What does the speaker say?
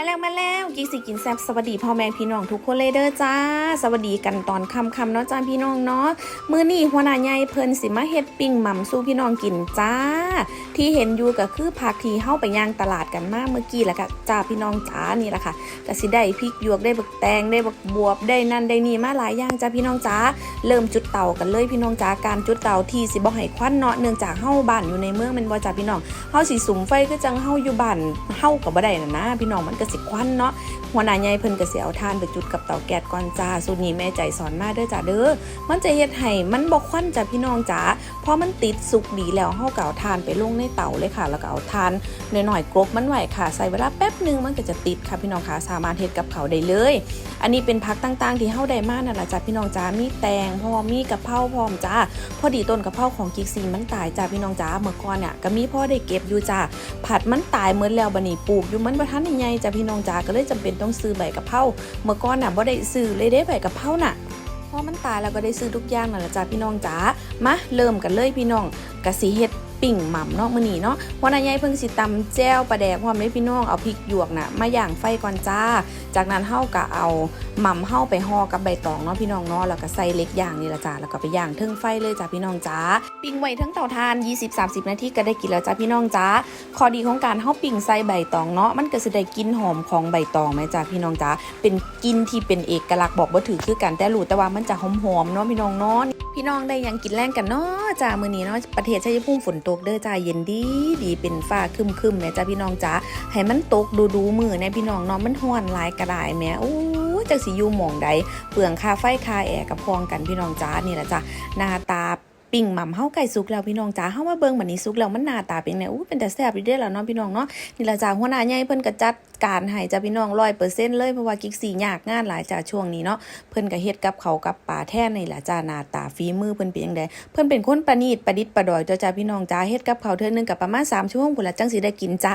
มาแล้วมาแล้วกิกสิกินแซบสวัสดีพ่อแม่พี่น้องทุกคนเลยเด้อจ้า สวัสดีกันตอนค่ำเนาะจ้าพี่น้องเนาะมือนี้หัวหน้าใหญ่เพิ่นสิมาเฮ็ดปิ้งหม่ำสู้พี่น้องกินจ้า ที่เห็นอยู่ก็คือผักที่เฮาไปย่างตลาดกันมาเมื่อกี้แหละค่ะจ้าพี่น้องจ้านี่แหละค่ะก็สิได้พริกหยวกได้บักแตงได้บักบวบได้นั่นได้นี่มาหลายอย่างจ้าพี่น้องจ้าเริ่มจุดเตากันเลยพี่น้องจ้าการจุดเตาที่สิบ่ให้ควันเนาะเนื่องจากเฮาบ้านอยู่ในเมืองแม่นบ่จ้าพี่น้องเฮาสิสุมไฟก็จังเฮาอยู่บ้านเฮาก็บ่ได้น่ะนะพี่น้องมันก็สิควันเนาะหัวหน้าใหญ่เพิ่นก็สิเอาทานไปจุดกับเตาแก๊สก่อนจ้าสูตรนี้แม่ใจสอนมาเด้อจ้าเด้อมันจะเฮ็ดให้มันบ่ควันจ้าพี่น้องจ๋าพอมันติดสุกดีแล้วเฮาก็เอาทานไปลงในเตาเลยค่ะ แล้วก็เอาทานหน่อยๆกรบมันไว้ค่ะ ใส่เวลาแป๊บหนึงมันก็จะติดค่ะพี่น้องค่ะสามารถเฮ็ดกับเขาได้เลย อันนี้เป็นผักต่างๆ ที่เฮาได้มานั่นล่ะจ้าพี่น้องจ๋ามีแตงพร้อมมีกะเพราพร้อมจ้าพอดีต้นกะเพราของกิกซีมันตายจ้าพี่น้องจ๋าเมื่อก่อนเนี่ยก็มีพ่อได้เก็บอยู่จ้าผัดมันตายเหมือนแล้วบันนี้ปลูกอยู่มันบ่ทันใหญ่ๆจ้ะพี่น้องจ๋าก็เลยจำเป็นต้องซื้อใบกะเพราเมื่อก่อนน่ะบ่ได้ซื้อเลยได้ใบกะเพราน่ะพอมันตายแล้วก็ได้ซื้อทุกอย่างนั่นแหละจ้าพี่น้องจ๋ามาเริ่มกันเลยพี่น้องกะสีเห็ด ปิ่งหม่ำเนาะมื้อนี้เนาะวันนายใหญ่เพิ่งสิตำแจ้วปลาแดกพร้อมเลยพี่น้องเอาพริกหยวกน่ะมาย่างไฟก่อนจ้า จากนั้นเฮาก็เอาหม่ำเฮาไปห่อกับใบตองเนาะพี่น้องเนาะแล้วก็ใส่เล็กย่างนี่ละจ้าแล้วก็ไปย่างเทิงไฟเลยจ้ะพี่น้องจ้าปิ้งไว้ทั้งเตาถ่าน 20-30 นาทีก็ได้กินแล้วจ้ะพี่น้องจ้าข้อดีของการเฮาปิ้งใส่ใบตองเนาะมันก็สิได้กลิ่นหอมของใบตองแม่จ้าพี่น้องจ้าเป็นกลิ่นที่เป็นเอกลักษณ์บอกบ่ถือคือกันแต่รู้แต่ว่ามันจะหอมๆเนาะพี่น้องเนาะพี่น้องได้ยังกินแรงกันเนาะ จ้ามือนี้เนาะประเทศชัยภูมิฝนตกเด้อจ้าเย็นดีดีเป็นฟ้าคึมคึม่จ้าพี่น้องจ้าให้มันตกดูดูมือแน่พี่น้องเนาะมันห้อนลายกระดายแม่โอ้จักสิอยู่หม่องใดเปลืองค่าไฟค่าแอร์กับพองกันพี่น้องจ้านี่แหละจ้าหน้าตา ปิ่งหม่ำเฮาไก่สุกแล้วพี่น้องจ๋าเฮามาเบิ่งบัดนี้สุกแล้วมันหน้าตาเป็นไงอู้เป็นแต่แซ่บอยู่เด้อล่ะเนาะพี่น้องเนาะนี่ล่ะจ้าหัวหน้าใหญ่เพิ่นก็จัดการให้จ้าพี่น้อง100%เลยเพราะว่ากิ๊กสียากงานหลายจ้าช่วงนี้เนาะเพิ่นก็เฮ็ดกับเขากับป่าแท้นี่ล่ะจ้าหน้าตาฝีมือเพิ่นเป็นจังไดเพิ่นเป็นคนประณีตประดิษฐ์ประดอยตัวจ้าพี่น้องจ้าเฮ็ดกับเขาเทื่อนึงก็ประมาณ3ชั่วโมงพุ่นละจังสิได้กินจ้า